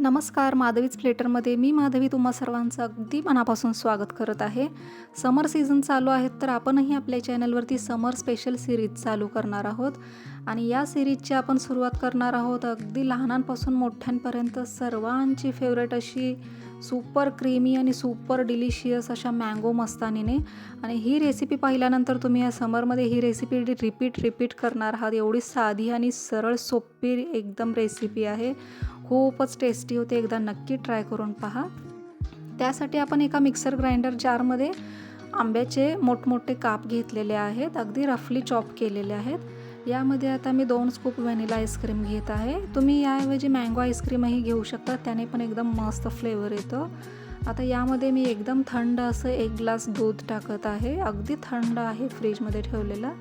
नमस्कार माधवीच प्लेटरमध्ये मी माधवी तुम्हा सर्वांचं अगदी मनापासून स्वागत करत आहे. समर सीझन चालू आहेत तर आपणही आपल्या चॅनलवरती समर स्पेशल सिरीज चालू करणार आहोत. आणि या सिरीजची आपण सुरुवात करणार आहोत अगदी लहानांपासून मोठ्यांपर्यंत सर्वांची फेवरेट अशी सुपर क्रीमी आणि सुपर डिलिशियस अशा मँगो मस्तानीने. आणि ही रेसिपी पाहिल्यानंतर तुम्ही या समरमध्ये ही रेसिपी रिपीट रिपीट करणार आहात. एवढी साधी आणि सरळ सोपी एकदम रेसिपी आहे. खूपच टेस्टी होते. एकदा नक्की ट्राय करून पहा. त्यासाठी आपण एका मिक्सर ग्राइंडर जारमध्ये आंब्याचे मोठमोठे काप घेतलेले आहेत. अगदी रफली चॉप केलेले आहेत. यामध्ये आता मी दोन स्कूप व्हॅनिला आईस्क्रीम घेत आहे. तुम्ही याऐवजी मँगो आईस्क्रीमही घेऊ शकता. त्याने पण एकदम मस्त फ्लेवर येतो. आता यामध्ये मी एकदम थंड असं एक ग्लास दूध टाकत आहे. अगदी थंड आहे फ्रीजमध्ये ठेवलेला.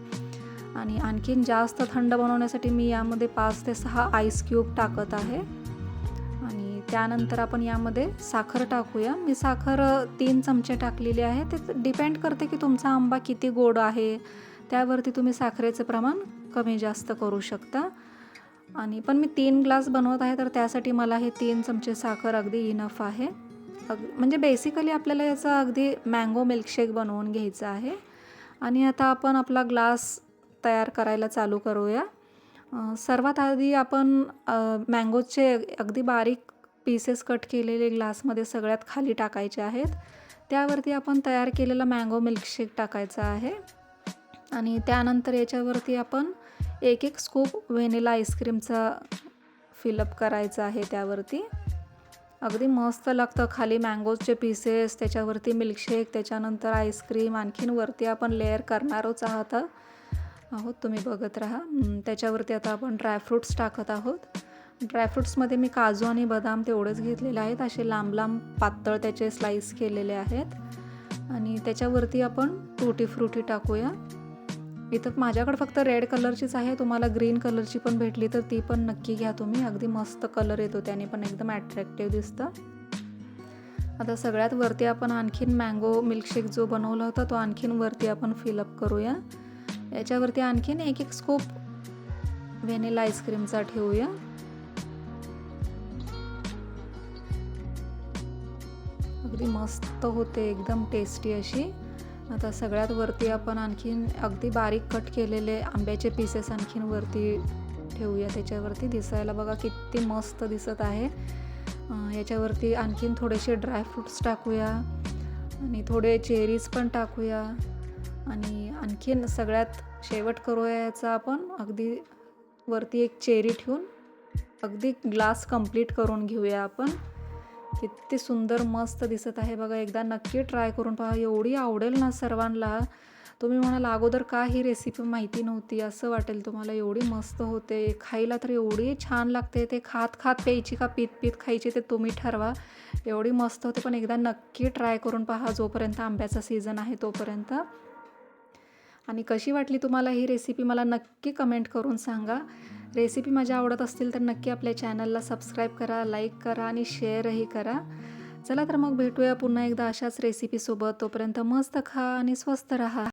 आणि आणखीन जास्त थंड बनवण्यासाठी मी यामध्ये पाच ते सहा आईस क्यूब टाकत आहे. त्यानंतर आपण यामध्ये साखर टाकूया. मी साखर तीन चमचे टाकलेली आहे. ते डिपेंड करते की तुमचा आंबा किती गोड आहे. त्यावरती तुम्ही साखरेचं प्रमाण कमी जास्त करू शकता. आणि पण मी तीन ग्लास बनवत आहे तर त्यासाठी मला हे तीन चमचे साखर अगदी इनफ आहे. अग म्हणजे बेसिकली आपल्याला याचा अगदी मँगो मिल्कशेक बनवून घ्यायचा आहे. आणि आता आपण आपला ग्लास तयार करायला चालू करूया. सर्वात आधी आपण मँगोचे अगदी बारीक पीसेस कट केलेले ग्लासमध्ये सगळ्यात खाली टाकायचे आहेत. त्यावरती आपण तयार केलेला मँगो मिल्कशेक टाकायचा आहे. आणि त्यानंतर याच्यावरती आपण एक एक स्कूप व्हेनिला आईस्क्रीमचा फिलअप करायचा आहे त्यावरती. अगदी मस्त लागतं खाली मँगोजचे पीसेस त्याच्यावरती मिल्कशेक त्याच्यानंतर आईस्क्रीम आणखीन वरती आपण लेअर करणारच आहात. आहोत तुम्ही बघत राहा. त्याच्यावरती आता आपण ड्रायफ्रूट्स टाकत आहोत. ड्रायफ्रूट्समध्ये मी काजू आणि बदाम तेवढेच घेतलेले आहेत. असे लांब लांब पातळ त्याचे स्लाईस केलेले आहेत. आणि त्याच्यावरती आपण टूटी फ्रुटी टाकूया. इथं माझ्याकडे फक्त रेड कलरचीच आहे. तुम्हाला ग्रीन कलरची पण भेटली तर ती पण नक्की घ्या तुम्ही. अगदी मस्त कलर येतो. त्याने पण एकदम ॲट्रॅक्टिव्ह दिसतं. आता सगळ्यात वरती आपण आणखीन मँगो मिल्कशेक जो बनवला होता तो आणखीन वरती आपण फिलअप करूया. याच्यावरती आणखीन एक एक स्कूप व्हॅनिला आईस्क्रीमचा ठेवूया. अगदी मस्त होते एकदम टेस्टी अशी. आता सगळ्यात वरती आपण आणखीन अगदी बारीक कट केलेले आंब्याचे पीसेस आणखीन वरती ठेवूया. त्याच्यावरती दिसायला बघा किती मस्त दिसत आहे. याच्यावरती आणखीन थोडेसे ड्रायफ्रूट्स टाकूया आणि थोडे चेरीज पण टाकूया. आणि आणखीन सगळ्यात शेवट करूया याचा आपण. अगदी वरती एक चेरी ठेवून अगदी ग्लास कंप्लीट करून घेऊया आपण. किती सुंदर मस्त दिसत आहे बघा एकदा नक्की ट्राय करून पहा. एवढी आवडेल ना सर्वांना. तुम्ही म्हणाल अगोदर का ही रेसिपी माहिती नव्हती? असं वाटेल तुम्हाला. एवढी मस्त होते. खायला तर एवढी छान लागते. ते खात खात प्यायची का पीत पीत खायची ते तुम्ही ठरवा. एवढी मस्त होते. पण एकदा नक्की ट्राय करून पहा जोपर्यंत आंब्याचा सीझन आहे तोपर्यंत. आणि कशी वाटली तुम्हाला ही रेसिपी मला नक्की कमेंट करून सांगा. रेसिपी माझ्या आवडत असतील तर नक्की आपल्या चॅनलला सबस्क्राईब करा लाईक करा आणि शेअरही करा. चला तर मग भेटूया पुन्हा एकदा अशाच रेसिपीसोबत. तोपर्यंत मस्त खा आणि स्वस्त रहा.